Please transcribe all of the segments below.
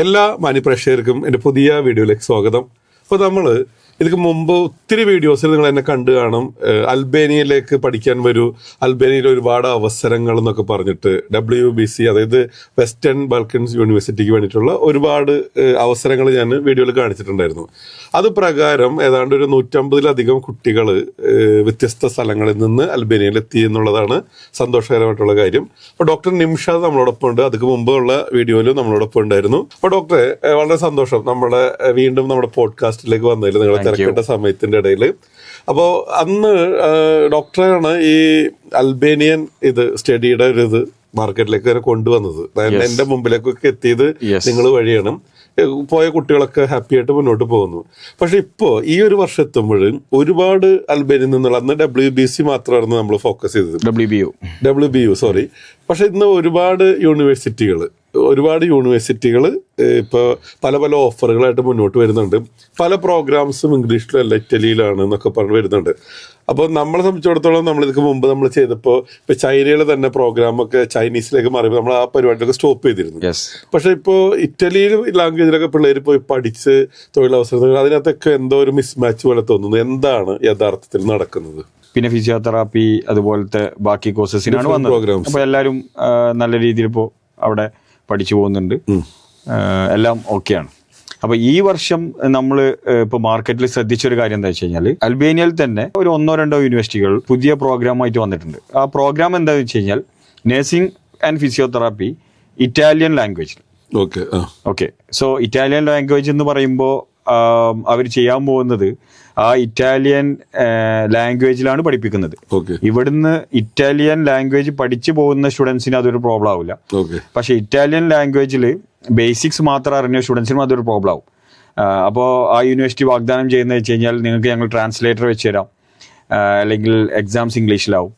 എല്ലാ മാന്യപ്രേക്ഷകർക്കും എന്റെ പുതിയ വീഡിയോയിലേക്ക് സ്വാഗതം. അപ്പോൾ നമ്മൾ ഇതിക്ക് മുമ്പ് ഒത്തിരി വീഡിയോസിൽ നിങ്ങൾ എന്നെ കണ്ടു കാണും. അൽബേനിയയിലേക്ക് പഠിക്കാൻ വരൂ. അൽബേനിയയിൽ ഒരുപാട് അവസരങ്ങൾ എന്നൊക്കെ പറഞ്ഞിട്ട് ഡബ്ല്യു ബി സി അതായത് വെസ്റ്റേൺ ബാൽക്കൻസ് യൂണിവേഴ്സിറ്റിക്ക് വേണ്ടിയിട്ടുള്ള ഒരുപാട് അവസരങ്ങൾ ഞാൻ വീഡിയോയിൽ കാണിച്ചിട്ടുണ്ടായിരുന്നു. അത് പ്രകാരം ഏതാണ്ട് ഒരു നൂറ്റമ്പതിലധികം കുട്ടികൾ വ്യത്യസ്ത സ്ഥലങ്ങളിൽ നിന്ന് അൽബേനിയയിൽ എത്തി എന്നുള്ളതാണ് സന്തോഷകരമായിട്ടുള്ള കാര്യം. അപ്പോൾ ഡോക്ടർ നിംഷാദ് നമ്മളോടൊപ്പം ഉണ്ട്. അതിന് മുമ്പുള്ള വീഡിയോയിലും നമ്മളോടൊപ്പം ഉണ്ടായിരുന്നു. അപ്പോൾ ഡോക്ടറെ വളരെ സന്തോഷം. നമ്മുടെ വീണ്ടും നമ്മുടെ പോഡ്കാസ്റ്റിലേക്ക് വന്നതിൽ നിങ്ങളെ തിരക്കിട്ട സമയത്തിന്റെ ഇടയിൽ. അപ്പോ അന്ന് ഡോക്ടറാണ് ഈ അൽബേനിയൻ ഇത് സ്റ്റഡിയുടെ ഒരു ഇത് മാർക്കറ്റിലേക്ക് വരെ കൊണ്ടുവന്നത്. എന്റെ മുമ്പിലേക്കൊക്കെ എത്തിയത് നിങ്ങൾ വഴിയാണ്. പോയ കുട്ടികളൊക്കെ ഹാപ്പി ആയിട്ട് മുന്നോട്ട് പോകുന്നു. പക്ഷെ ഇപ്പോ ഈ ഒരു വർഷം എത്തുമ്പോൾ ഒരുപാട് അൽബേനിയിൽ നിന്നുള്ള അന്ന് ഡബ്ല്യു ബി സി മാത്രമായിരുന്നു നമ്മൾ ഫോക്കസ് ചെയ്തത്. W B U W B U sorry പക്ഷെ ഇന്ന് ഒരുപാട് യൂണിവേഴ്സിറ്റികൾ ഒരുപാട് യൂണിവേഴ്സിറ്റികൾ ഇപ്പോൾ പല പല ഓഫറുകളായിട്ട് മുന്നോട്ട് വരുന്നുണ്ട്. പല പ്രോഗ്രാംസും ഇംഗ്ലീഷിലും അല്ല ഇറ്റലിയിലാണ് എന്നൊക്കെ പറഞ്ഞ് വരുന്നുണ്ട്. അപ്പോൾ നമ്മളെ സംബന്ധിച്ചിടത്തോളം നമ്മൾ മുമ്പ് നമ്മൾ ചെയ്തപ്പോൾ ഇപ്പോൾ ചൈനയിലെ തന്നെ പ്രോഗ്രാമൊക്കെ ചൈനീസിലേക്ക് മാറിയപ്പോൾ നമ്മൾ ആ പരിപാടിയൊക്കെ സ്റ്റോപ്പ് ചെയ്തിരുന്നു. പക്ഷേ ഇപ്പോൾ ഇറ്റലിയിൽ ലാംഗ്വേജിലൊക്കെ പിള്ളേർ പോയി പഠിച്ച് തൊഴിലവസരങ്ങൾ അതിനകത്തൊക്കെ എന്തോ ഒരു മിസ്മാച്ച് പോലെ തോന്നുന്നു. എന്താണ് യഥാർത്ഥത്തിൽ നടക്കുന്നത്? പിന്നെ ഫിസിയോതെറാപ്പി അതുപോലത്തെ ബാക്കി കോഴ്സസിനാണ് വന്നത്. അപ്പോൾ അപ്പൊ എല്ലാവരും നല്ല രീതിയിൽ ഇപ്പോൾ അവിടെ പഠിച്ചു പോകുന്നുണ്ട്. എല്ലാം ഓക്കെയാണ്. അപ്പൊ ഈ വർഷം നമ്മൾ ഇപ്പൊ മാർക്കറ്റിൽ ശ്രദ്ധിച്ച ഒരു കാര്യം എന്താ വെച്ച് കഴിഞ്ഞാൽ അൽബേനിയയിൽ തന്നെ ഒരു ഒന്നോ രണ്ടോ യൂണിവേഴ്സിറ്റികൾ പുതിയ പ്രോഗ്രാമായിട്ട് വന്നിട്ടുണ്ട്. ആ പ്രോഗ്രാം എന്താ വെച്ച് കഴിഞ്ഞാൽ നഴ്സിംഗ് ആൻഡ് ഫിസിയോതെറാപ്പി ഇറ്റാലിയൻ ലാംഗ്വേജിൽ. Okay okay. So Italian language എന്ന് പറയുമ്പോൾ അവർ ചെയ്യാൻ പോകുന്നത് ആ ഇറ്റാലിയൻ ലാംഗ്വേജിലാണ് പഠിപ്പിക്കുന്നത്. ഓക്കെ. ഇവിടുന്ന് ഇറ്റാലിയൻ ലാംഗ്വേജ് പഠിച്ചു പോകുന്ന സ്റ്റുഡൻസിന് അതൊരു പ്രോബ്ലം ആവില്ല. ഓക്കെ. പക്ഷെ ഇറ്റാലിയൻ ലാംഗ്വേജിൽ ബേസിക്സ് മാത്രം അറിഞ്ഞ സ്റ്റുഡൻസിനും അതൊരു പ്രോബ്ലം ആവും. അപ്പോൾ ആ യൂണിവേഴ്സിറ്റി വാഗ്ദാനം ചെയ്യുന്നത് വെച്ച് കഴിഞ്ഞാൽ നിങ്ങൾക്ക് ഞങ്ങൾ ട്രാൻസ്ലേറ്റർ വെച്ച് തരാം. അല്ലെങ്കിൽ exams ഇംഗ്ലീഷിലാവും.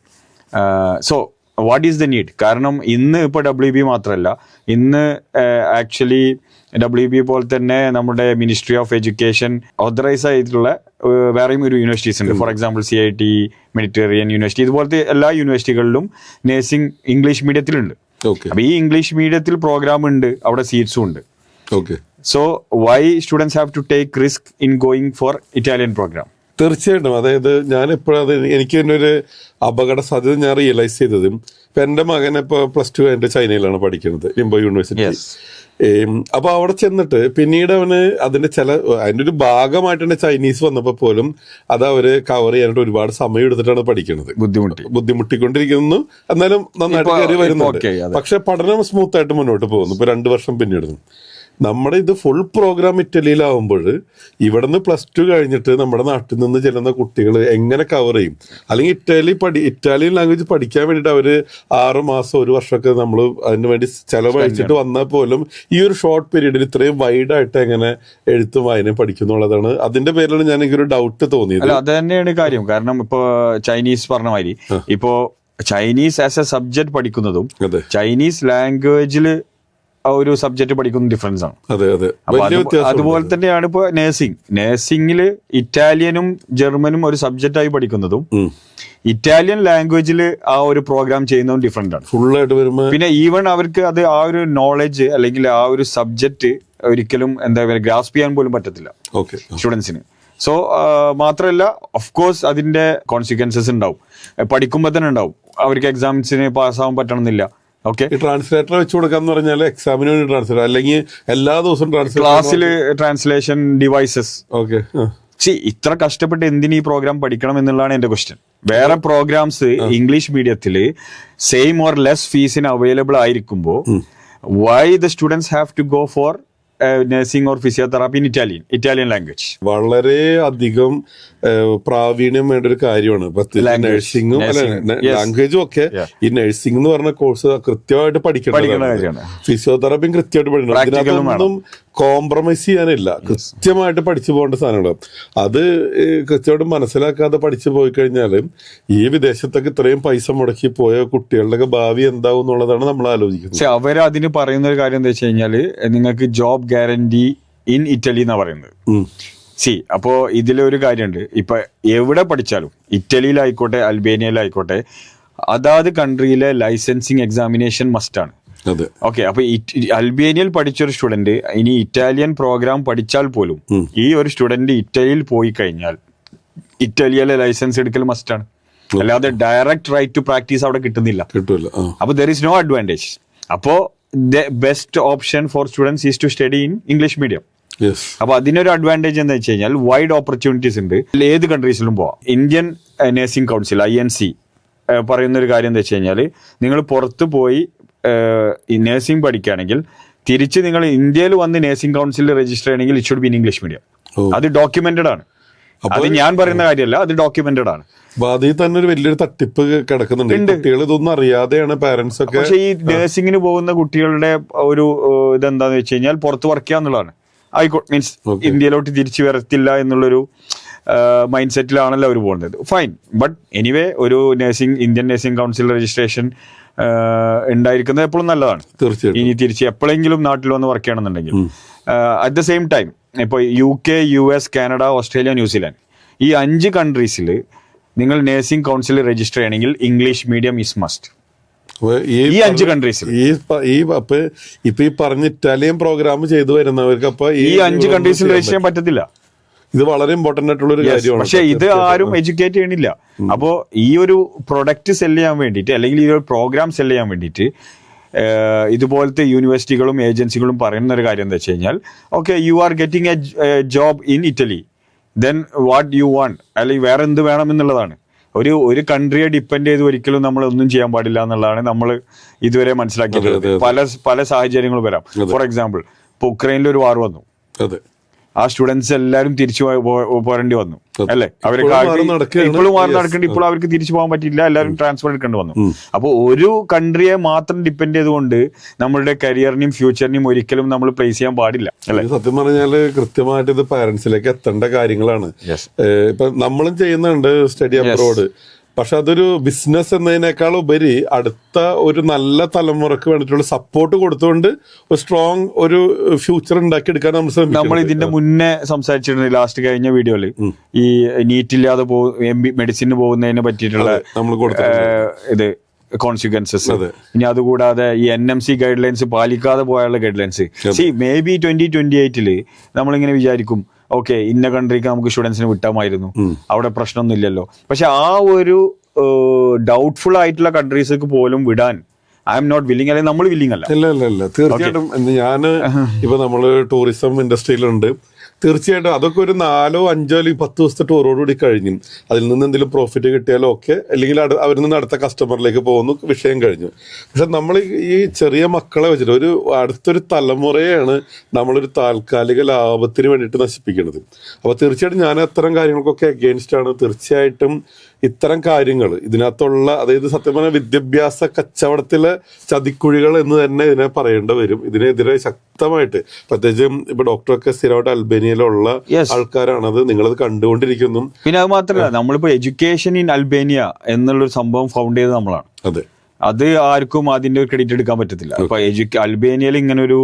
So what is the need കാരണം ഇന്ന് ഇപ്പോൾ ഡബ്ല്യു ബി മാത്രമല്ല ഇന്ന് ആക്ച്വലി ഡബ്ല്യു ബി പോലെ തന്നെ നമ്മുടെ മിനിസ്ട്രി ഓഫ് എഡ്യൂക്കേഷൻ ഓതറൈസ് ആയിട്ടുള്ള വേറെയും ഒരു യൂണിവേഴ്സിറ്റീസ് ഉണ്ട്. For example C I T Mediterranean university ഇതുപോലത്തെ എല്ലാ യൂണിവേഴ്സിറ്റികളിലും നേഴ്സിംഗ് ഇംഗ്ലീഷ് മീഡിയത്തിലുണ്ട് ഓക്കെ അപ്പൊ ഈ ഇംഗ്ലീഷ് മീഡിയത്തിൽ പ്രോഗ്രാം ഉണ്ട് അവിടെ സീറ്റ്സും ഉണ്ട്. Okay so why students have to take risk in going for Italian programme തീർച്ചയായിട്ടും. അതായത് ഞാൻ എപ്പോഴത് എനിക്ക് തന്നെ ഒരു അപകട സാധ്യത ഞാൻ റിയലൈസ് ചെയ്തത് ഇപ്പൊ എന്റെ മകൻ ഇപ്പൊ പ്ലസ് ടു കഴിഞ്ഞിട്ട് ചൈനയിലാണ് പഠിക്കുന്നത് ലിംബോ യൂണിവേഴ്സിറ്റി. അപ്പൊ അവിടെ ചെന്നിട്ട് പിന്നീട് അവന് അതിന്റെ ചില അതിന്റെ ഒരു ഭാഗമായിട്ട് തന്നെ ചൈനീസ് വന്നപ്പോ പോലും അത് അവർ കവർ ചെയ്യാനായിട്ട് ഒരുപാട് സമയം എടുത്തിട്ടാണ് പഠിക്കുന്നത്. ബുദ്ധിമുട്ടി. ബുദ്ധിമുട്ടിക്കൊണ്ടിരിക്കുന്നു. എന്നാലും നന്നായിട്ട് കയറി വരുന്നു വരുന്നുണ്ട്. പക്ഷെ പഠനം സ്മൂത്ത് ആയിട്ട് മുന്നോട്ട് പോകുന്നു. ഇപ്പൊ രണ്ടു വർഷം പിന്നിടുന്നു. നമ്മുടെ ഇത് ഫുൾ പ്രോഗ്രാം ഇറ്റലിയിലാവുമ്പോൾ ഇവിടുന്ന് പ്ലസ് ടു കഴിഞ്ഞിട്ട് നമ്മുടെ നാട്ടിൽ നിന്ന് ചെല്ലുന്ന കുട്ടികൾ എങ്ങനെ കവർ ചെയ്യും? അല്ലെങ്കിൽ ഇറ്റാലി പഠി ഇറ്റാലിയൻ ലാംഗ്വേജ് പഠിക്കാൻ വേണ്ടിയിട്ട് അവർ ആറ് മാസം ഒരു വർഷമൊക്കെ നമ്മൾ അതിന് വേണ്ടി ചെലവഴിച്ചിട്ട് വന്നാൽ പോലും ഈ ഒരു ഷോർട്ട് പീരീഡിൽ ഇത്രയും വൈഡായിട്ട് എങ്ങനെ എഴുത്തും വായനയും പഠിക്കുന്നുള്ളതാണ് അതിന്റെ പേരിലാണ് ഞാൻ എനിക്കൊരു ഡൗട്ട് തോന്നിയത്. അത് തന്നെയാണ് കാര്യം. കാരണം ഇപ്പോൾ ചൈനീസ് പറഞ്ഞ മാതിരി ഇപ്പോൾ ചൈനീസ് ആസ് എ സബ്ജക്ട് പഠിക്കുന്നതും ചൈനീസ് ലാംഗ്വേജിൽ ഒരു സബ്ജക്ട് പഠിക്കുന്ന ഡിഫറൻസ് ആണ്. അതെ അതെ. അതുപോലെ തന്നെയാണ് ഇപ്പൊ നേഴ്സിംഗ് നേഴ്സിംഗിൽ ഇറ്റാലിയനും ജർമ്മനും ഒരു സബ്ജക്റ്റ് ആയി പഠിക്കുന്നതും ഇറ്റാലിയൻ ലാംഗ്വേജിൽ ആ ഒരു പ്രോഗ്രാം ചെയ്യുന്നതും ഡിഫറെന്റ് ആണ്. ഫുള്ളായിട്ട് വരുമ്പോൾ പിന്നെ ഈവൻ അവർക്ക് അത് ആ ഒരു നോളജ് അല്ലെങ്കിൽ ആ ഒരു സബ്ജക്റ്റ് ഒരിക്കലും എന്താ പറയുക ഗ്രാസ്പ് ചെയ്യാൻ പോലും പറ്റത്തില്ല ഓക്കെ സ്റ്റുഡൻസിന് സോ മാത്രമല്ല ഓഫ് കോഴ്സ് അതിന്റെ കോൺസിക്വൻസസ് ഉണ്ടാവും. പഠിക്കുമ്പോൾ തന്നെ ഉണ്ടാവും. അവർക്ക് എക്സാംസിന് പാസ്സാവാൻ പറ്റണമെന്നില്ല. ഓക്കെ ട്രാൻസ്ലേറ്റർ വെച്ച് കൊടുക്കാന്ന് പറഞ്ഞാൽ എക്സാമിന് വേണ്ടി ട്രാൻസ്ലേറ്റർ അല്ലെങ്കിൽ എല്ലാ ദിവസവും ട്രാൻസ്ലേറ്റ് ക്ലാസ്സിൽ ട്രാൻസ്ലേഷൻ ഡിവൈസസ് ഓക്കെ സി ഇത്ര കഷ്ടപ്പെട്ട് എന്തിനു ഈ പ്രോഗ്രാം പഠിക്കണം എന്നുള്ളതാണ് എന്റെ ക്വസ്റ്റ്യൻ വേറെ പ്രോഗ്രാംസ് ഇംഗ്ലീഷ് മീഡിയത്തിൽ സെയിം ഓർ ലെസ് ഫീസിന് അവൈലബിൾ ആയിരിക്കുമ്പോൾ why the students have to go for nursing or physiotherapy in Italian Italian language വളരെ അധികം പ്രാവീണ്യം വേണ്ട ഒരു കാര്യമാണ്. നഴ്സിംഗും. ലാംഗ്വേജും ഒക്കെ ഈ നഴ്സിംഗ് എന്ന് പറഞ്ഞ കോഴ്സ് കൃത്യമായിട്ട് പഠിക്കേണ്ട പഠിക്കണം. ഫിസിയോതെറാപ്പിയും കൃത്യമായിട്ട് പഠിക്കണം. കോംപ്രമൈസ് ചെയ്യാനില്ല. കൃത്യമായിട്ട് പഠിച്ചു പോകേണ്ട സാധനങ്ങൾ. അത് കൃത്യമായിട്ട് മനസ്സിലാക്കാതെ പഠിച്ചു പോയി കഴിഞ്ഞാൽ ഈ വിദേശത്തൊക്കെ ഇത്രയും പൈസ മുടക്കി പോയ കുട്ടികളുടെ ഭാവി എന്താവും എന്നുള്ളതാണ് നമ്മൾ ആലോചിക്കുന്നത്. പക്ഷെ അവർ അതിന് പറയുന്ന ഒരു കാര്യം എന്താ വെച്ച് കഴിഞ്ഞാൽ നിങ്ങൾക്ക് ജോബ് ഗ്യാരണ്ടി ഇൻ ഇറ്റലി എന്നാ പറയുന്നത്. സി അപ്പോ ഇതിലൊരു കാര്യമുണ്ട് ഇപ്പൊ എവിടെ പഠിച്ചാലും ഇറ്റലിയിലായിക്കോട്ടെ അൽബേനിയയിലായിക്കോട്ടെ അതാത് കൺട്രിയിലെ ലൈസൻസിങ് എക്സാമിനേഷൻ മസ്റ്റാണ് ഓക്കെ അപ്പൊ അൽബേനിയൽ പഠിച്ച ഒരു സ്റ്റുഡന്റ് ഇനി ഇറ്റാലിയൻ പ്രോഗ്രാം പഠിച്ചാൽ പോലും ഈ ഒരു സ്റ്റുഡന്റ് ഇറ്റലിയിൽ പോയി കഴിഞ്ഞാൽ ഇറ്റാലിയയിലെ ലൈസൻസ് എടുക്കൽ മസ്റ്റ് ആണ്. അല്ലാതെ ഡയറക്റ്റ് റൈറ്റ് ടു പ്രാക്ടീസ് അവിടെ കിട്ടുന്നില്ല. കിട്ടില്ല അപ്പൊ ദർ ഇസ് നോ അഡ്വാന്റേജ് അപ്പോ the best option for students is to study in English medium അപ്പൊ അതിനൊരു അഡ്വാന്റേജ് എന്താ വെച്ച് കഴിഞ്ഞാൽ വൈഡ് ഓപ്പർച്യൂണിറ്റീസ് ഉണ്ട്. ഏത് കൺട്രീസിലും പോവാം. Indian nursing council I N C പറയുന്ന ഒരു കാര്യം എന്താ വെച്ച് കഴിഞ്ഞാൽ നിങ്ങൾ പുറത്ത് പോയി നഴ്സിംഗ് പഠിക്കുകയാണെങ്കിൽ തിരിച്ച് നിങ്ങൾ ഇന്ത്യയിൽ വന്ന് നേഴ്സിംഗ് കൗൺസിലിൽ രജിസ്റ്റർ ചെയ്യണമെങ്കിൽ it should be in English medium അത് ഡോക്യുമെന്റഡ് ആണ്. അത് ഞാൻ പറയുന്ന കാര്യമല്ല അത് ഡോക്യുമെന്റഡ് ആണ്. അപ്പൊ അതിൽ തന്നെ ഒരു വലിയൊരു തട്ടിപ്പ് കിടക്കുന്നുണ്ട്. ഈ കുട്ടികൾ ഇതൊന്നും അറിയാതെയാണ് പാരന്റ്സ് ഒക്കെ പക്ഷെ ഈ നേഴ്സിംഗിന് പോകുന്ന കുട്ടികളുടെ ഒരു ഇതെന്താന്ന് വെച്ച് കഴിഞ്ഞാൽ പുറത്ത് വർക്ക് ചെയ്യുക എന്നുള്ളതാണ്. ആയിക്കോട്ടെ മീൻസ്. ഇന്ത്യയിലോട്ട് തിരിച്ചു വരത്തില്ല എന്നുള്ളൊരു മൈൻഡ് സെറ്റിലാണല്ലോ അവർ പോകുന്നത്. ഫൈൻ ബട്ട് എനിവേ ഒരു nursing Indian nursing council registration ഉണ്ടായിരിക്കുന്നത് എപ്പോഴും നല്ലതാണ്. തീർച്ചയായും ഇനി തിരിച്ച് എപ്പോഴെങ്കിലും നാട്ടിൽ വന്ന് വർക്ക് ചെയ്യണമെന്നുണ്ടെങ്കിൽ. അറ്റ് ദ സെയിം ടൈം ഇപ്പോൾ U K U S Canada Australia New Zealand ഈ അഞ്ച് കൺട്രീസിൽ നിങ്ങൾ നേഴ്സിംഗ് കൗൺസിൽ രജിസ്റ്റർ ചെയ്യണമെങ്കിൽ ഇംഗ്ലീഷ് മീഡിയം ഇസ് മസ്റ്റ് ഈ അഞ്ച് കൺട്രീസിൽ ഈ ഈ അപ്പൊ ഇപ്പൊ ഈ പറഞ്ഞ ഇറ്റാലിയൻ പ്രോഗ്രാം ചെയ്തു വരുന്നവർക്ക് അപ്പൊ ഈ അഞ്ച് കൺട്രീസിൽ രജിസ്റ്റർ ചെയ്യാൻ പറ്റത്തില്ല. ഇത് വളരെ ഇമ്പോർട്ടന്റ് ആയിട്ടുള്ള ഒരു കാര്യമാണ് പക്ഷേ ഇത് ആരും എഡ്യൂക്കേറ്റ് ചെയ്യണില്ല. അപ്പോ ഈ ഒരു പ്രൊഡക്റ്റ് സെൽ ചെയ്യാൻ വേണ്ടിയിട്ട് അല്ലെങ്കിൽ ഈ ഒരു പ്രോഗ്രാം സെൽ ചെയ്യാൻ വേണ്ടിയിട്ട് ഇതുപോലത്തെ യൂണിവേഴ്സിറ്റികളും ഏജൻസികളും പറയുന്ന ഒരു കാര്യം എന്താ വെച്ച് കഴിഞ്ഞാൽ okay you are getting a job in Italy then what you want അല്ലെങ്കിൽ വേറെ എന്ത് വേണം എന്നുള്ളതാണ്. ഒരു ഒരു കൺട്രിയെ ഡിപ്പെൻഡ് ചെയ്ത് ഒരിക്കലും നമ്മൾ ഒന്നും ചെയ്യാൻ പാടില്ല എന്നുള്ളതാണ് നമ്മൾ ഇതുവരെ അതെ. പല പല സാഹചര്യങ്ങളും വരാം. ഫോർ എക്സാമ്പിൾ ഇപ്പൊ ഉക്രൈനിൽ ഒരു വാർ വന്നു. ആ സ്റ്റുഡൻസ് എല്ലാവരും തിരിച്ചു പോരേണ്ടി വന്നു. അല്ലെ? അവർക്ക് ഇപ്പോഴും മാറി നടക്കേണ്ടി ഇപ്പോഴും ഇപ്പോൾ അവർക്ക് തിരിച്ചു പോകാൻ പറ്റില്ല എല്ലാവരും ട്രാൻസ്ഫർ എടുക്കേണ്ടി വന്നു. അപ്പോൾ ഒരു കൺട്രിയെ മാത്രം ഡിപ്പെൻഡ് ചെയ്തുകൊണ്ട് നമ്മളുടെ കരിയറിനെയും ഫ്യൂച്ചറിനെയും ഒരിക്കലും നമ്മൾ പ്ലേസ് ചെയ്യാൻ പാടില്ല. അല്ലെ? സത്യം പറഞ്ഞാൽ കൃത്യമായിട്ട് ഇത് പാരന്റ്സിലേക്ക് എത്തേണ്ട കാര്യങ്ങളാണ്. Yes. ഇപ്പൊ നമ്മളും ചെയ്യുന്നുണ്ട് സ്റ്റഡി അബ്രോഡ് പക്ഷെ അതൊരു ബിസിനസ് എന്നതിനേക്കാൾ ഉപരി അടുത്ത ഒരു നല്ല തലമുറയ്ക്ക് വേണ്ടിയിട്ടുള്ള സപ്പോർട്ട് കൊടുത്തുകൊണ്ട് ഒരു സ്ട്രോങ് ഒരു ഫ്യൂച്ചർ ഉണ്ടാക്കി എടുക്കാൻ നമ്മൾ ശ്രമിക്കും നമ്മൾ ഇതിന്റെ മുന്നേ സംസാരിച്ചിരുന്നു ലാസ്റ്റ് കഴിഞ്ഞ വീഡിയോയിൽ ഈ നീറ്റ് ഇല്ലാതെ പോ എം ബി മെഡിസിന് പോകുന്നതിനെ പറ്റിയിട്ടുള്ള നമ്മൾ ഇത് കോൺസിക്വൻസസ് ഇനി അതുകൂടാതെ ഈ N M C guidelines പാലിക്കാതെ പോയുള്ള guidelines C may be twenty twenty എയ്റ്റിൽ നമ്മളിങ്ങനെ വിചാരിക്കും ഓക്കെ ഇന്ന കൺട്രിക്ക് നമുക്ക് സ്റ്റുഡൻസിന് വിട്ടാമായിരുന്നു. അവിടെ പ്രശ്നമൊന്നും ഇല്ലല്ലോ. പക്ഷെ ആ ഒരു ഡൗട്ട്ഫുൾ ആയിട്ടുള്ള കൺട്രീസിലേക്ക് പോലും വിടാൻ ഐ എം നോട്ട് വില്ലിങ് അല്ലെങ്കിൽ നമ്മൾ വില്ലിങ് അല്ല. ഇല്ല ഇല്ല ഇല്ല. തീർച്ചയായിട്ടും ഞാൻ ഇപ്പൊ നമ്മൾ ടൂറിസം ഇൻഡസ്ട്രിയിലുണ്ട് തീർച്ചയായിട്ടും അതൊക്കെ ഒരു നാലോ അഞ്ചോ അല്ലെങ്കിൽ പത്ത് ദിവസത്തെ ടൂറോടുകൂടി കഴിഞ്ഞു. അതിൽ നിന്ന് എന്തെങ്കിലും പ്രോഫിറ്റ് കിട്ടിയാലോ ഒക്കെ അല്ലെങ്കിൽ അവരിൽ നിന്ന് അടുത്ത കസ്റ്റമറിലേക്ക് പോകുന്നു വിഷയം കഴിഞ്ഞു. പക്ഷെ നമ്മൾ ഈ ചെറിയ മക്കളെ വെച്ചിട്ട് ഒരു അടുത്തൊരു തലമുറയാണ് നമ്മളൊരു താൽക്കാലിക ലാഭത്തിന് വേണ്ടിയിട്ട് നശിപ്പിക്കുന്നത് അപ്പോൾ തീർച്ചയായിട്ടും ഞാൻ അത്തരം കാര്യങ്ങൾക്കൊക്കെ അഗേൻസ്റ്റ് ആണ്. തീർച്ചയായിട്ടും ഇത്തരം കാര്യങ്ങൾ ഇതിനകത്തുള്ള അതായത് സത്യം പറഞ്ഞാൽ വിദ്യാഭ്യാസ കച്ചവടത്തിലെ ചതിക്കുഴികൾ എന്ന് തന്നെ ഇതിനെ പറയേണ്ടി വരും. ഇതിനെതിരെ ശക്തമായിട്ട് പ്രത്യേകിച്ചും ഇപ്പൊ ഡോക്ടറൊക്കെ സ്ഥിരമായിട്ട് അൽബേനിയയിലുള്ള. ആൾക്കാരാണത് നിങ്ങളത് കണ്ടുകൊണ്ടിരിക്കുന്നു. പിന്നെ അത് മാത്രമല്ല നമ്മളിപ്പോ എഡ്യൂക്കേഷൻ ഇൻ അൽബേനിയ എന്നുള്ളൊരു സംഭവം ഫൗണ്ട് ചെയ്തത് നമ്മളാണ്. അതെ. അത് ആർക്കും അതിന്റെ ഒരു ക്രെഡിറ്റ് എടുക്കാൻ പറ്റത്തില്ല. അപ്പൊ എഡ്യൂക്ക അൽബേനിയയിൽ ഇങ്ങനെ ഒരു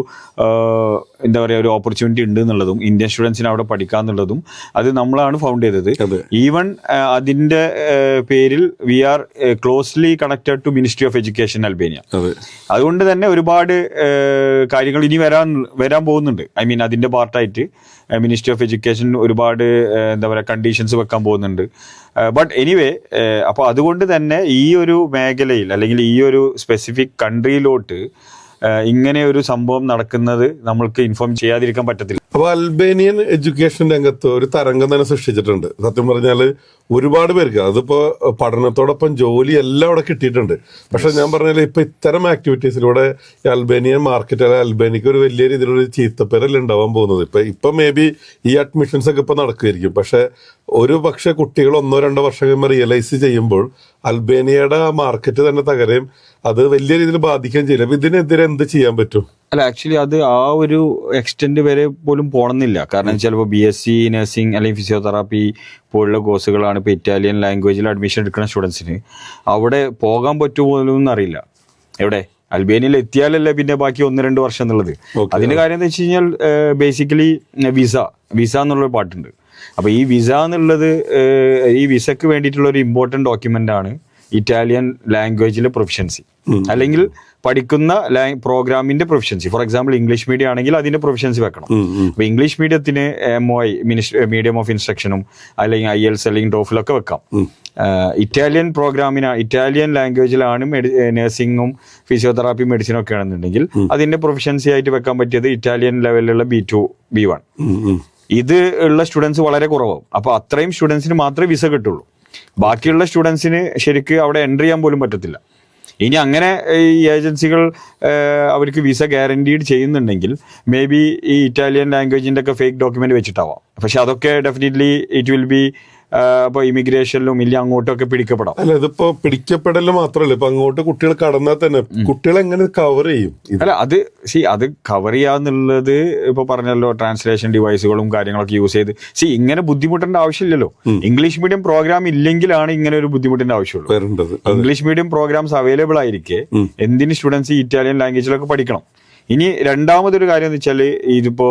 എന്താ പറയാ ഒരു ഓപ്പർച്യൂണിറ്റി ഉണ്ട് എന്നുള്ളതും ഇന്ത്യൻ സ്റ്റുഡൻസിന് അവിടെ പഠിക്കാന്നുള്ളതും അത് നമ്മളാണ് ഫൗണ്ട് ചെയ്തത്. ഈവൺ ഈവൻ അതിന്റെ പേരിൽ we are closely connected to ministry of education Albania. അതുകൊണ്ട് തന്നെ ഒരുപാട് കാര്യങ്ങൾ ഇനി വരാൻ വരാൻ പോകുന്നുണ്ട്. ഐ മീൻ അതിന്റെ പാർട്ടായിട്ട് മിനിസ്ട്രി ഓഫ് എഡ്യൂക്കേഷൻ ഒരുപാട് എന്താ പറയുക കണ്ടീഷൻസ് വെക്കാൻ പോകുന്നുണ്ട്. ബട്ട് എനിവേ അപ്പോൾ അതുകൊണ്ട് തന്നെ ഈ ഒരു മേഖലയിൽ അല്ലെങ്കിൽ ഈ ഒരു സ്പെസിഫിക് കൺട്രിയിലോട്ട് ഇങ്ങനെ ഒരു സംഭവം നടക്കുന്നത് നമ്മൾക്ക് ഇൻഫോം ചെയ്യാതിരിക്കാൻ പറ്റത്തില്ല. അപ്പൊ അൽബേനിയൻ എഡ്യൂക്കേഷൻ രംഗത്ത് ഒരു തരംഗം തന്നെ സൃഷ്ടിച്ചിട്ടുണ്ട്. സത്യം പറഞ്ഞാൽ ഒരുപാട് പേർക്ക് അതിപ്പോ പഠനത്തോടൊപ്പം ജോലി എല്ലാം അവിടെ കിട്ടിയിട്ടുണ്ട്. പക്ഷെ ഞാൻ പറഞ്ഞാൽ ഇപ്പൊ ഇത്തരം ആക്ടിവിറ്റീസിലൂടെ അൽബേനിയൻ മാർക്കറ്റ് അല്ലെങ്കിൽ അൽബേനിക്ക് ഒരു വലിയ രീതിയിലുള്ള ഒരു ചീത്തപ്പേരല്ല ഉണ്ടാവാൻ പോകുന്നത്. ഇപ്പൊ ഇപ്പൊ മേ ബി ഈ അഡ്മിഷൻസ് ഒക്കെ ഇപ്പൊ നടക്കുമായിരിക്കും പക്ഷെ ഒരു പക്ഷെ കുട്ടികൾ ഒന്നോ രണ്ടോ വർഷം കഴിയുമ്പോൾ റിയലൈസ് ചെയ്യുമ്പോൾ അൽബേനിയയുടെ മാർക്കറ്റ് തന്നെ തകരയും അത് വലിയ രീതിയിൽ ബാധിക്കുകയും ചെയ്യില്ല. അപ്പൊ ഇതിനെതിരെ എന്ത് ചെയ്യാൻ പറ്റും? അല്ല ആക്ച്വലി അത് ആ ഒരു എക്സ്റ്റെന്റ് വരെ പോലും പോണമെന്നില്ല കാരണം ചിലപ്പോൾ ബി എസ് സി നഴ്സിംഗ് അല്ലെങ്കിൽ ഫിസിയോതെറാപ്പി പോലുള്ള കോഴ്സുകളാണ് ഇപ്പോൾ ഇറ്റാലിയൻ ലാംഗ്വേജിൽ അഡ്മിഷൻ എടുക്കുന്ന സ്റ്റുഡൻസിന് അവിടെ പോകാൻ പറ്റുമോ എന്നൊന്നും അറിയില്ല. എവിടെ? അൽബേനിയയിൽ എത്തിയാലല്ലേ പിന്നെ ബാക്കി ഒന്ന് രണ്ട് വർഷം എന്നുള്ളത്. അതിന്റെ കാര്യം എന്താ വെച്ച് കഴിഞ്ഞാൽ ബേസിക്കലി വിസ വിസ എന്നുള്ളൊരു പാട്ടുണ്ട്. അപ്പൊ ഈ വിസ എന്നുള്ളത് ഈ വിസക്ക് വേണ്ടിയിട്ടുള്ള ഒരു ഇമ്പോർട്ടന്റ് ഡോക്യുമെന്റ് ആണ് ഇറ്റാലിയൻ ലാംഗ്വേജിലെ പ്രൊഫഷൻസി അല്ലെങ്കിൽ പഠിക്കുന്ന പ്രോഗ്രാമിന്റെ proficiency for example English medium ആണെങ്കിൽ അതിന്റെ പ്രൊഫഷൻസി വെക്കണം. അപ്പൊ English മീഡിയത്തിന് M O I medium of ഇൻസ്ട്രക്ഷനും അല്ലെങ്കിൽ ഐ എൽസ് അല്ലെങ്കിൽ ടോഫിലൊക്കെ വെക്കാം. ഇറ്റാലിയൻ പ്രോഗ്രാമിന് ഇറ്റാലിയൻ ലാംഗ്വേജിലാണ് നഴ്സിംഗും ഫിസിയോതെറാപ്പി മെഡിസിനും ഒക്കെ ആണെന്നുണ്ടെങ്കിൽ അതിന്റെ പ്രൊഫഷൻസി ആയിട്ട് വെക്കാൻ പറ്റിയത് ഇറ്റാലിയൻ ലെവലിലുള്ള ബി ടു ബി വൺ ഇത് ഉള്ള സ്റ്റുഡൻസ് വളരെ കുറവാകും അപ്പൊ അത്രയും സ്റ്റുഡൻസിന് മാത്രമേ വിസ കിട്ടുള്ളൂ. ബാക്കിയുള്ള സ്റ്റുഡൻസിന് ശരിക്ക് അവിടെ എൻട്രി ചെയ്യാൻ പോലും പറ്റത്തില്ല. ഇനി അങ്ങനെ ഈ ഏജൻസികൾ അവർക്ക് വിസ ഗ്യാരണ്ടീഡ് ചെയ്യുന്നുണ്ടെങ്കിൽ മേ ബി ഈ ഇറ്റാലിയൻ ലാംഗ്വേജിന്റെ ഒക്കെ ഫേക്ക് ഡോക്യുമെന്റ് വെച്ചിട്ടാവാം. പക്ഷെ അതൊക്കെ ഡെഫിനറ്റ്ലി ഇറ്റ് വിൽ ബി ഇപ്പോൾ ഇമിഗ്രേഷനിലും ഇല്ല അങ്ങോട്ടൊക്കെ പിടിക്കപ്പെടാം. അല്ല ഇതിപ്പോ പിടിക്കപ്പെടൽ മാത്രമല്ല ഇപ്പൊ അങ്ങോട്ട് കുട്ടികൾ കടന്നാൽ തന്നെ കുട്ടികൾ എങ്ങനെ കവർ ചെയ്യും? അല്ല അത് സി അത് കവർ ചെയ്യാന്നുള്ളത് ഇപ്പൊ പറഞ്ഞല്ലോ ട്രാൻസ്ലേഷൻ ഡിവൈസുകളും കാര്യങ്ങളൊക്കെ യൂസ് ചെയ്ത്. സി ഇങ്ങനെ ബുദ്ധിമുട്ടേണ്ട ആവശ്യമില്ലല്ലോ. ഇംഗ്ലീഷ് മീഡിയം പ്രോഗ്രാം ഇല്ലെങ്കിലാണ് ഇങ്ങനെ ഒരു ബുദ്ധിമുട്ടിന്റെ ആവശ്യമുള്ളൂ. ഇംഗ്ലീഷ് മീഡിയം പ്രോഗ്രാംസ് അവൈലബിൾ ആയിരിക്കെ എന്തിന് സ്റ്റുഡൻസ് ഇറ്റാലിയൻ ലാംഗ്വേജിലൊക്കെ പഠിക്കണം. ഇനി രണ്ടാമതൊരു കാര്യം എന്ന് വെച്ചാൽ ഇതിപ്പോ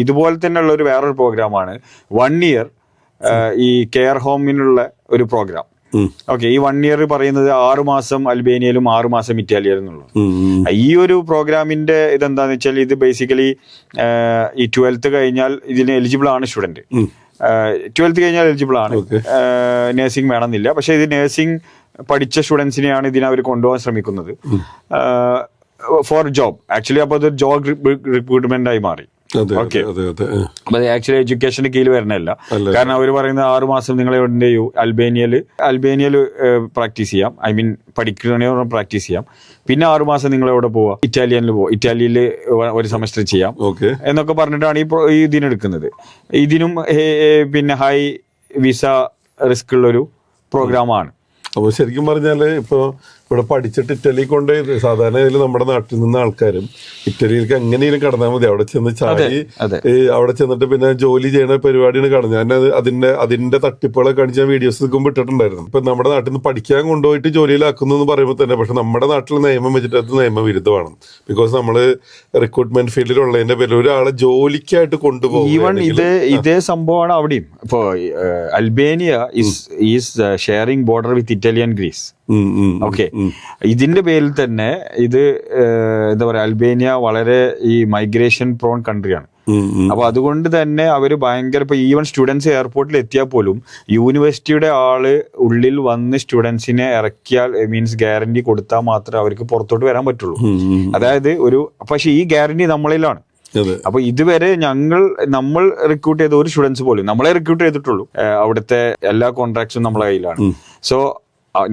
ഇതുപോലെ തന്നെയുള്ള ഒരു വേറൊരു പ്രോഗ്രാമാണ് വൺ ഇയർ ഈ കെയർ ഹോമിനുള്ള ഒരു പ്രോഗ്രാം. ഓക്കെ ഈ വൺ ഇയർ പറയുന്നത് ആറു മാസം അൽബേനിയയിലും ആറു മാസം ഇറ്റാലിയയിലും. ഈ ഒരു പ്രോഗ്രാമിന്റെ ഇതെന്താന്ന് വെച്ചാൽ ഇത് ബേസിക്കലി ഈ ട്വൽത്ത് കഴിഞ്ഞാൽ ഇതിന് എലിജിബിൾ ആണ് സ്റ്റുഡന്റ് ട്വൽത്ത് കഴിഞ്ഞാൽ എലിജിബിൾ ആണ്. നേഴ്സിംഗ് നഴ്സിംഗ് വേണമെന്നില്ല. പക്ഷെ ഇത് നേഴ്സിംഗ് പഠിച്ച സ്റ്റുഡൻസിനെയാണ് ഇതിനെ അവർ കൊണ്ടുപോകാൻ ശ്രമിക്കുന്നത്. ഫോർ ജോബ് ആക്ച്വലി അപ്പോൾ അത് ജോബ് റിക്രൂട്ട്മെന്റ് ആയി മാറി. അപ്പൊ ആക്ച്വലി എഡ്യൂക്കേഷന് കീഴിൽ വരണല്ല കാരണം അവർ പറയുന്ന ആറുമാസം നിങ്ങൾ എവിടെ ചെയ്യൂ അൽബേനിയയിൽ അൽബേനിയയിൽ പ്രാക്ടീസ് ചെയ്യാം. ഐ മീൻ പഠിക്കണേ പ്രാക്ടീസ് ചെയ്യാം. പിന്നെ ആറു മാസം നിങ്ങൾ എവിടെ പോവാ? ഇറ്റാലിയനിൽ പോവാ. ഇറ്റാലിയിൽ ഒരു സെമസ്റ്റർ ചെയ്യാം. ഓക്കെ എന്നൊക്കെ പറഞ്ഞിട്ടാണ് ഈ ഇതിനെടുക്കുന്നത് ഇതിനും പിന്നെ ഹൈ വിസ റിസ്ക് ഉള്ളൊരു പ്രോഗ്രാമാണ് അപ്പോൾ ശരിക്കും പറഞ്ഞാൽ ഇപ്പൊ ഇവിടെ പഠിച്ചിട്ട് ഇറ്റലി കൊണ്ട് സാധാരണ ഇതിൽ നമ്മുടെ നാട്ടിൽ നിന്ന് ആൾക്കാരും ഇറ്റലിയിലേക്ക് എങ്ങനെയും കടന്നാൽ മതി. അവിടെ ചെന്ന് ചാടി. അവിടെ ചെന്നിട്ട് പിന്നെ ജോലി ചെയ്യണ പരിപാടിയാണ് കാണുന്നത്. ഞാൻ അത് അതിന്റെ അതിന്റെ തട്ടിപ്പുകളൊക്കെ കാണിച്ച് ഞാൻ വീഡിയോസ് നിൽക്കുമ്പോൾ ഇട്ടിട്ടുണ്ടായിരുന്നു. ഇപ്പൊ നമ്മുടെ നാട്ടിൽ നിന്ന് പഠിക്കാൻ കൊണ്ടുപോയിട്ട് ജോലിയിലാക്കുന്നു എന്ന് പറയുമ്പോൾ തന്നെ പക്ഷെ നമ്മുടെ നാട്ടിൽ നിയമം വെച്ചിട്ട് അത് നിയമവിരുദ്ധമാണ്. ബിക്കോസ് നമ്മൾ റിക്രൂട്ട്മെന്റ് ഫീൽഡിലുള്ളതിന്റെ പേരിൽ ഒരാളെ ജോലിക്കായിട്ട് ഈവൺ കൊണ്ടുപോകും ഇത് ഇതേ സംഭവമാണ് അവിടെയും. ഇപ്പോ Albania is sharing border with Italian Greece okay ഇതിന്റെ പേരിൽ തന്നെ ഇത് എന്താ പറയാ അൽബേനിയ വളരെ ഈ മൈഗ്രേഷൻ പ്രോൺ കൺട്രിയാണ് അപ്പൊ അതുകൊണ്ട് തന്നെ അവർ ഭയങ്കര ഇപ്പൊ ഈവൻ സ്റ്റുഡൻസ് എയർപോർട്ടിൽ എത്തിയാൽ പോലും യൂണിവേഴ്സിറ്റിയുടെ ആൾ ഉള്ളിൽ വന്ന് സ്റ്റുഡൻസിനെ ഇറക്കിയാൽ മീൻസ് ഗ്യാരണ്ടി കൊടുത്താൽ മാത്രമേ അവർക്ക് പുറത്തോട്ട് വരാൻ പറ്റുള്ളൂ. അതായത് ഒരു പക്ഷെ ഈ ഗ്യാരണ്ടി നമ്മളിലാണ്. അപ്പൊ ഇതുവരെ ഞങ്ങൾ നമ്മൾ റിക്രൂട്ട് ചെയ്ത ഒരു സ്റ്റുഡൻസ് പോലും നമ്മളെ റിക്രൂട്ട് ചെയ്തിട്ടുള്ളൂ അവിടുത്തെ എല്ലാ കോൺട്രാക്ട്സും നമ്മളെ കയ്യിലാണ്. സോ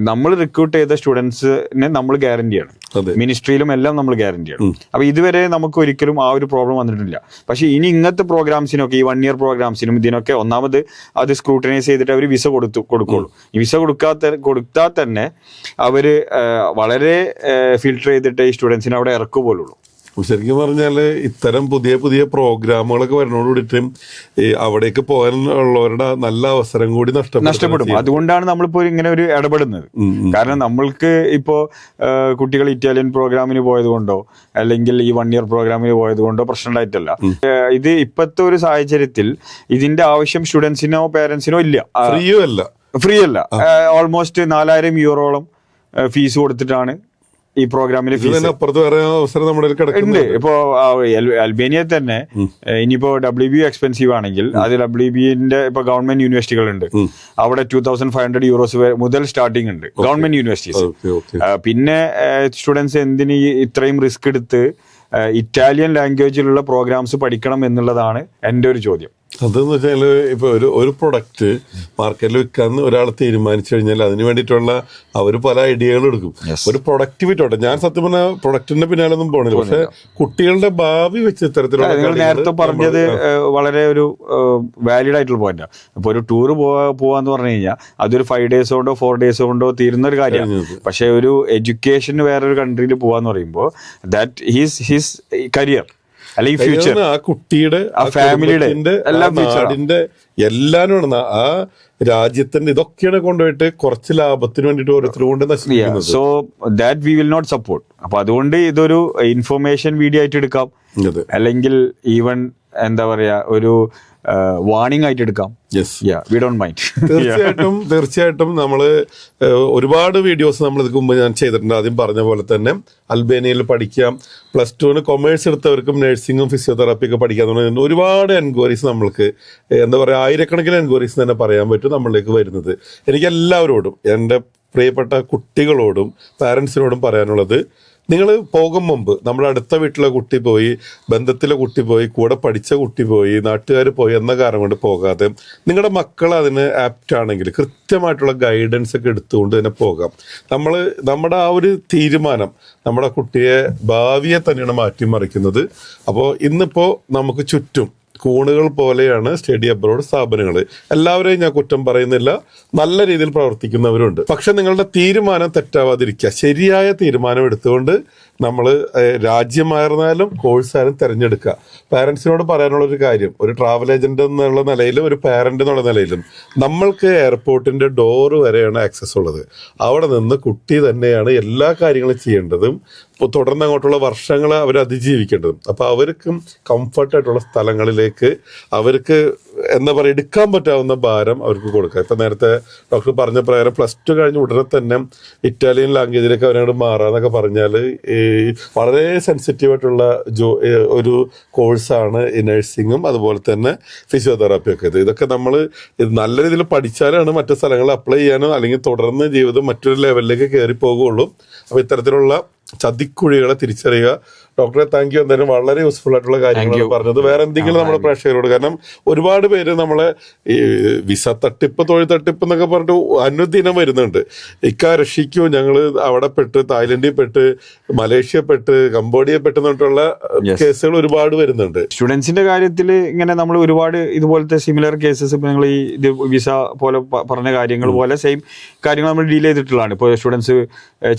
നമ്മൾ റിക്രൂട്ട് ചെയ്ത സ്റ്റുഡൻസിനെ നമ്മൾ ഗ്യാരണ്ടിയാണ് ആണ് മിനിസ്ട്രിയിലും എല്ലാം നമ്മൾ ഗ്യാരണ്ടിയാണ് അപ്പൊ ഇതുവരെ നമുക്ക് ഒരിക്കലും ആ ഒരു പ്രോബ്ലം വന്നിട്ടില്ല. പക്ഷെ ഇനി ഇങ്ങനത്തെ പ്രോഗ്രാംസിനൊക്കെ ഈ വൺ ഇയർ പ്രോഗ്രാംസിനും ഇതിനൊക്കെ ഒന്നാമത് അത് സ്ക്രൂട്ടനൈസ് ചെയ്തിട്ട് അവർ വിസ കൊടുത്തു കൊടുക്കുള്ളൂ. ഈ വിസ കൊടുക്കാത്ത കൊടുത്താൽ തന്നെ അവർ വളരെ ഫിൽട്ടർ ചെയ്തിട്ട് ഈ സ്റ്റുഡൻസിനെ അവിടെ ഇറക്കു പോലുള്ളൂ ശരിക്കും പറഞ്ഞാൽ ഇത്തരം പുതിയ പുതിയ പ്രോഗ്രാമുകളൊക്കെ വരുന്നതോടുകൂടിയിട്ട് ഈ അവിടേക്ക് പോകാനുള്ളവരുടെ നല്ല അവസരം കൂടി നഷ്ടപ്പെടും. നഷ്ടപ്പെടും അതുകൊണ്ടാണ് നമ്മളിപ്പോ ഇങ്ങനെ ഒരു ഇടപെടുന്നത്. കാരണം നമ്മൾക്ക് ഇപ്പോ കുട്ടികൾ ഇറ്റാലിയൻ പ്രോഗ്രാമിന് പോയത് കൊണ്ടോ അല്ലെങ്കിൽ ഈ വൺ ഇയർ പ്രോഗ്രാമിന് പോയത് കൊണ്ടോ പ്രശ്നം ഉണ്ടായിട്ടല്ല ആ, ഇത് ഇപ്പോഴത്തെ ഒരു സാഹചര്യത്തിൽ ഇതിന്റെ ആവശ്യം സ്റ്റുഡൻസിനോ പേരൻസിനോ ഇല്ല. ഫ്രീയോ അല്ല ഫ്രീ അല്ല ഓൾമോസ്റ്റ് നാലായിരം യൂറോളം ഫീസ് കൊടുത്തിട്ടാണ് ഈ വേറെ അവസരം നമ്മുടെ ഉണ്ട്. ഇപ്പോ അൽബേനിയ തന്നെ ഇനിയിപ്പോ ഡബ്ല്യു ബി എക്സ്പെൻസീവ് ആണെങ്കിൽ അത് ഡബ്ല്യു ബിന്റെ ഇപ്പൊ ഗവൺമെന്റ് യൂണിവേഴ്സിറ്റികൾ ഉണ്ട് അവിടെ two thousand five hundred euros മുതൽ സ്റ്റാർട്ടിംഗ് ഉണ്ട്. ഗവൺമെന്റ് യൂണിവേഴ്സിറ്റീസ് പിന്നെ സ്റ്റുഡൻസ് എന്തിന് ഇത്രയും റിസ്ക് എടുത്ത് ഇറ്റാലിയൻ ലാംഗ്വേജിലുള്ള പ്രോഗ്രാംസ് പഠിക്കണം എന്നുള്ളതാണ് എന്റെ ഒരു ചോദ്യം. അതെന്ന് വെച്ചാൽ ഇപ്പൊ ഒരു ഒരു പ്രൊഡക്റ്റ് മാർക്കറ്റിൽ വിൽക്കാന്ന് ഒരാൾ തീരുമാനിച്ചു കഴിഞ്ഞാൽ അതിന് വേണ്ടിയിട്ടുള്ള അവർ പല ഐഡിയകളും എടുക്കും. ഒരു പ്രൊഡക്റ്റ് വിറ്റോട്ടെ. ഞാൻ സത്യം പറഞ്ഞാൽ പ്രൊഡക്റ്റിന്റെ പിന്നാലൊന്നും പോണില്ല. പക്ഷെ കുട്ടികളുടെ ഭാവി വെച്ച് ഇത്തരത്തിലുള്ള നേരത്തെ പറഞ്ഞത് വളരെ ഒരു വാലിഡ് ആയിട്ടുള്ള പോയിന്റ് ഇപ്പൊ ഒരു ടൂർ പോവാ പോവാന്ന് പറഞ്ഞു കഴിഞ്ഞാൽ അതൊരു ഫൈവ് ഡേയ്സ് കൊണ്ടോ ഫോർ ഡേയ്സ് കൊണ്ടോ തീരുന്ന ഒരു കാര്യമാണ് പക്ഷേ പക്ഷെ ഒരു എഡ്യൂക്കേഷന് വേറൊരു കൺട്രിയിൽ പോവാന്ന് പറയുമ്പോൾ ദാറ്റ് ഹിസ് ഹിസ് കരിയർ അല്ലെങ്കിൽ ഫ്യൂച്ചർ ആ കുട്ടിയുടെ ആ ഫാമിലിയുടെ എല്ലാം എല്ലാം വേണം ആ. നാടിന്റെ രാജ്യത്തിന്റെ ഇതൊക്കെയാണ് കൊണ്ടുപോയിട്ട് കുറച്ച് ലാഭത്തിന് വേണ്ടിട്ട് ഓരോരുത്തർ കൊണ്ട് നശിപ്പിക്കുന്നത്. So that we will not support അപ്പൊ അതുകൊണ്ട് ഇതൊരു ഇൻഫർമേഷൻ വീഡിയോ ആയിട്ട് എടുക്കാം. അല്ലെങ്കിൽ ഈവൻ എന്താ പറയാ ഒരു വാണിംഗ് ആയിട്ട് എടുക്കാം. വി ഡോണ്ട് മൈൻഡ് തീർച്ചയായിട്ടും തീർച്ചയായിട്ടും നമ്മൾ ഒരുപാട് വീഡിയോസ് നമ്മൾ ഇതിക്ക് മുമ്പ് ഞാൻ ചെയ്തിട്ടുണ്ട്. ആദ്യം പറഞ്ഞ പോലെ തന്നെ അൽബേനിയയിൽ പഠിക്കാം. പ്ലസ് ടുവിന് കൊമേഴ്സ് എടുത്തവർക്കും നഴ്സിംഗും ഫിസിയോതെറാപ്പി ഒക്കെ പഠിക്കാൻ തുടങ്ങി ഒരുപാട് എൻക്വയറീസ് നമ്മൾക്ക് എന്താ പറയുക ആയിരക്കണക്കിന് എൻക്വയറീസ് തന്നെ പറയാൻ പറ്റും നമ്മളിലേക്ക് വരുന്നത്. എനിക്ക് എല്ലാവരോടും എന്റെ പ്രിയപ്പെട്ട കുട്ടികളോടും പാരൻസിനോടും പറയാനുള്ളത് നിങ്ങൾ പോകും മുമ്പ് നമ്മുടെ അടുത്ത വീട്ടിലെ കുട്ടി പോയി ബന്ധത്തിലെ കുട്ടി പോയി കൂടെ പഠിച്ച കുട്ടി പോയി നാട്ടുകാർ പോയി എന്ന കാരണം കൊണ്ട് പോകാതെ നിങ്ങളുടെ മക്കൾ അതിന് ആപ്റ്റ് ആണെങ്കിൽ കൃത്യമായിട്ടുള്ള ഗൈഡൻസ് ഒക്കെ എടുത്തുകൊണ്ട് തന്നെ പോകാം. നമ്മൾ നമ്മുടെ ആ ഒരു തീരുമാനം നമ്മുടെ കുട്ടിയെ ഭാവിയെ തന്നെയാണ് മാറ്റിമറിക്കുന്നത്. അപ്പോൾ ഇന്നിപ്പോൾ നമുക്ക് ചുറ്റും കൂണുകൾ പോലെയാണ് സ്റ്റഡി അബ്രോഡ് സ്ഥാപനങ്ങൾ എല്ലാവരെയും ഞാൻ കുറ്റം പറയുന്നില്ല. നല്ല രീതിയിൽ പ്രവർത്തിക്കുന്നവരുണ്ട്. പക്ഷെ നിങ്ങളുടെ തീരുമാനം തെറ്റാവാതിരിക്കുക. ശരിയായ തീരുമാനം എടുത്തുകൊണ്ട് നമ്മൾ രാജ്യമായിരുന്നാലും കോഴ്സായാലും തിരഞ്ഞെടുക്കുക. പാരൻസിനോട് പറയാനുള്ള ഒരു കാര്യം ഒരു ട്രാവൽ ഏജന്റ് എന്നുള്ള നിലയിലും ഒരു പാരന്റ് എന്നുള്ള നിലയിലും നമ്മൾക്ക് എയർപോർട്ടിന്റെ ഡോറ് വരെയാണ് ആക്സസ് ഉള്ളത്. അവിടെ നിന്ന് കുട്ടി തന്നെയാണ് എല്ലാ കാര്യങ്ങളും ചെയ്യേണ്ടതും തുടർന്ന് അങ്ങോട്ടുള്ള വർഷങ്ങൾ അവർ അതിജീവിക്കേണ്ടതും അപ്പോൾ അവർക്കും കംഫർട്ടായിട്ടുള്ള സ്ഥലങ്ങളിലേക്ക് അവർക്ക് എന്താ പറയുക എടുക്കാൻ പറ്റാവുന്ന ഭാരം അവർക്ക് കൊടുക്കുക. ഇപ്പം നേരത്തെ ഡോക്ടർ പറഞ്ഞ പ്രകാരം പ്ലസ് ടു കഴിഞ്ഞ ഉടനെ തന്നെ ഇറ്റാലിയൻ ലാംഗ്വേജിലേക്ക് അവരോട് മാറാന്നൊക്കെ പറഞ്ഞാൽ ഈ വളരെ സെൻസിറ്റീവായിട്ടുള്ള ജോ ഒരു കോഴ്സാണ് ഈ നഴ്സിങ്ങും അതുപോലെ തന്നെ ഫിസിയോതെറാപ്പിയൊക്കെ ഇത് ഇതൊക്കെ നമ്മൾ ഇത് നല്ല രീതിയിൽ പഠിച്ചാലാണ് മറ്റു സ്ഥലങ്ങളിൽ അപ്ലൈ ചെയ്യാനോ അല്ലെങ്കിൽ തുടർന്ന് ജീവിതം മറ്റൊരു ലെവലിലേക്ക് കയറി പോകുള്ളൂ അപ്പോൾ ഇത്തരത്തിലുള്ള ചതിക്കുഴികളെ തിരിച്ചറിയുക ഡോക്ടറെ താങ്ക് യു എന്തായാലും വളരെ യൂസ്ഫുൾ ആയിട്ടുള്ള കാര്യങ്ങൾ പറഞ്ഞത്. വേറെ എന്തെങ്കിലും നമ്മുടെ പ്രേക്ഷകരോട് കാരണം ഒരുപാട് പേര് നമ്മളെ ഈ വിസ തട്ടിപ്പ് തൊഴിൽ തട്ടിപ്പ് എന്നൊക്കെ പറഞ്ഞിട്ട് അനുദിനം വരുന്നുണ്ട്. ഇക്ക രക്ഷിക്കൂ ഞങ്ങൾ അവിടെ പെട്ട് തായ്ലൻഡിൽ പെട്ട് മലേഷ്യ പെട്ട് കംബോഡിയ പെട്ട് എന്നിട്ടുള്ള കേസുകൾ ഒരുപാട് വരുന്നുണ്ട്. സ്റ്റുഡൻസിന്റെ കാര്യത്തിൽ ഇങ്ങനെ നമ്മൾ ഒരുപാട് ഇതുപോലത്തെ സിമിലർ കേസസ് ഇപ്പൊ നിങ്ങൾ ഈ ഇത് വിസ പോലെ പറഞ്ഞ കാര്യങ്ങൾ പോലെ സെയിം കാര്യങ്ങൾ നമ്മൾ ഡീൽ ചെയ്തിട്ടുള്ളതാണ്. ഇപ്പോൾ സ്റ്റുഡൻസ്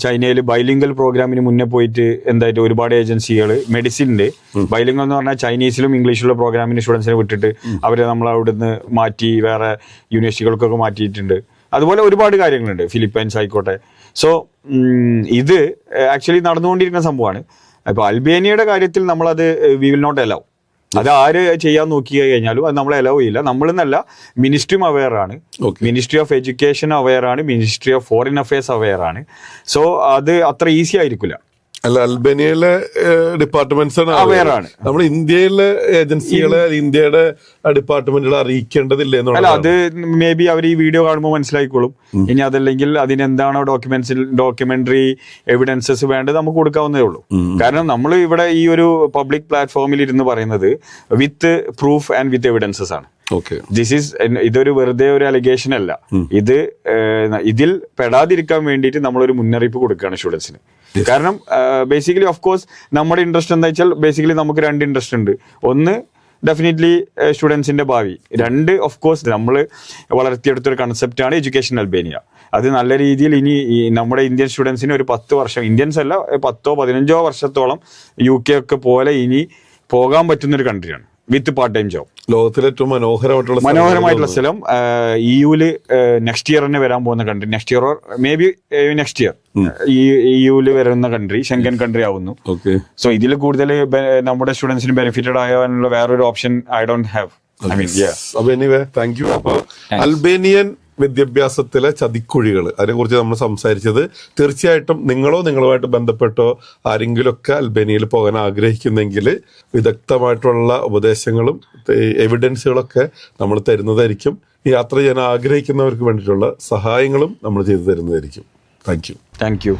ചൈനയിൽ ബൈലിംഗൽ പ്രോഗ്രാമിന് മുന്നേ പോയിട്ട് എന്തായിട്ട് ഒരുപാട് ഏജൻസികൾ മെഡിസിന്റെ ബൈലിംഗ് എന്ന് പറഞ്ഞാൽ ചൈനീസിലും ഇംഗ്ലീഷിലുള്ള പ്രോഗ്രാമിന് സ്റ്റുഡൻസിനെ വിട്ടിട്ട് അവരെ നമ്മൾ അവിടുന്ന് മാറ്റി വേറെ യൂണിവേഴ്സിറ്റികൾക്കൊക്കെ മാറ്റിയിട്ടുണ്ട്. അതുപോലെ ഒരുപാട് കാര്യങ്ങളുണ്ട്. ഫിലിപ്പൈൻസ് ആയിക്കോട്ടെ. സോ ഇത് ആക്ച്വലി നടന്നുകൊണ്ടിരിക്കുന്ന സംഭവമാണ്. ഇപ്പോൾ അൽബേനിയയുടെ കാര്യത്തിൽ നമ്മളത് വി വിൽ നോട്ട് അലൗ അത് ആര് ചെയ്യാൻ നോക്കി കഴിഞ്ഞാലും അത് നമ്മൾ അലൗ ചെയ്യില്ല. നമ്മളെന്നല്ല മിനിസ്ട്രിയും അവെയർ ആണ്. മിനിസ്ട്രി ഓഫ് എഡ്യൂക്കേഷൻ അവെയർ ആണ്. Ministry of foreign affairs aware ആണ്. സോ അത് അത്ര ഈസി ആയിരിക്കില്ല. അല്ല അൽബേനിയയിലെ ഡിപ്പാർട്ട്മെന്റ്സ് ആണ് നമ്മൾ ഇന്ത്യയിലെ ഏജൻസികളെ ഇന്ത്യയുടെ ഡിപ്പാർട്ട്മെന്റുകളെ അറിയിക്കേണ്ടതില്ല അല്ല അത് മേ ബി അവർ ഈ വീഡിയോ കാണുമ്പോൾ മനസ്സിലായിക്കോളും. ഇനി അതല്ലെങ്കിൽ അതിനെന്താണോ ഡോക്യുമെന്റ്സിൽ ഡോക്യുമെന്ററി എവിഡൻസസ് വേണ്ടത് നമുക്ക് കൊടുക്കാവുന്നതേ ഉള്ളൂ. കാരണം നമ്മൾ ഇവിടെ ഈ ഒരു പബ്ലിക് പ്ലാറ്റ്ഫോമിൽ ഇരുന്ന് പറയുന്നത് with proof and with evidences ആണ്. ഓക്കെ ദിസ് ഈസ് ഇതൊരു വെറുതെ ഒരു അലിഗേഷൻ അല്ല. ഇത് ഇതിൽ പെടാതിരിക്കാൻ വേണ്ടിയിട്ട് നമ്മളൊരു മുന്നറിയിപ്പ് കൊടുക്കുകയാണ് സ്റ്റുഡൻസിന് കാരണം ബേസിക്കലി ഓഫ് കോഴ്സ് നമ്മുടെ ഇൻട്രസ്റ്റ് എന്താ വെച്ചാൽ ബേസിക്കലി നമുക്ക് രണ്ട് ഇൻട്രസ്റ്റ് ഉണ്ട്. ഒന്ന് ഡെഫിനറ്റ്ലി സ്റ്റുഡൻസിന്റെ ഭാവി. രണ്ട് ഓഫ് കോഴ്സ് നമ്മൾ വളർത്തിയെടുത്തൊരു കൺസെപ്റ്റാണ് എഡ്യൂക്കേഷൻ അൽബേനിയ അത് നല്ല രീതിയിൽ ഇനി നമ്മുടെ ഇന്ത്യൻ സ്റ്റുഡൻസിന് ഒരു പത്ത് വർഷം ഇന്ത്യൻസ് അല്ല പത്തോ പതിനഞ്ചോ വർഷത്തോളം യു കെ ഒക്കെ പോലെ ഇനി പോകാൻ പറ്റുന്ന ഒരു കൺട്രിയാണ് വിത്ത് പാർട്ട് ടൈം ജോബ്. ലോകത്തിലെ ഏറ്റവും മനോഹരമായിട്ടുള്ള മനോഹരമായിട്ടുള്ള സ്ഥലം. ഇ യുൽ നെക്സ്റ്റ് ഇയർ തന്നെ വരാൻ പോകുന്ന country next year or maybe next year ഈ ഇ യുൽ വരുന്ന കൺട്രി ഷെങ്കൻ കൺട്രി ആവുന്നു. ഓക്കെ സോ ഇതിൽ കൂടുതൽ നമ്മുടെ സ്റ്റുഡൻസിന് ബെനിഫിറ്റഡ് ആകാനുള്ള വേറൊരു option I don't have Albanian വിദ്യാഭ്യാസത്തിലെ ചതിക്കുഴികൾ അതിനെക്കുറിച്ച് നമ്മൾ സംസാരിച്ചത് തീർച്ചയായിട്ടും നിങ്ങളോ നിങ്ങളുമായിട്ട് ബന്ധപ്പെട്ടോ ആരെങ്കിലുമൊക്കെ അൽബേനിയയിൽ പോകാൻ ആഗ്രഹിക്കുന്നെങ്കിൽ വിദഗ്ധമായിട്ടുള്ള ഉപദേശങ്ങളും എവിഡൻസുകളൊക്കെ നമ്മൾ തരുന്നതായിരിക്കും. യാത്ര ചെയ്യാൻ ആഗ്രഹിക്കുന്നവർക്ക് വേണ്ടിയിട്ടുള്ള സഹായങ്ങളും നമ്മൾ ചെയ്തു തരുന്നതായിരിക്കും. Thank you. Thank you.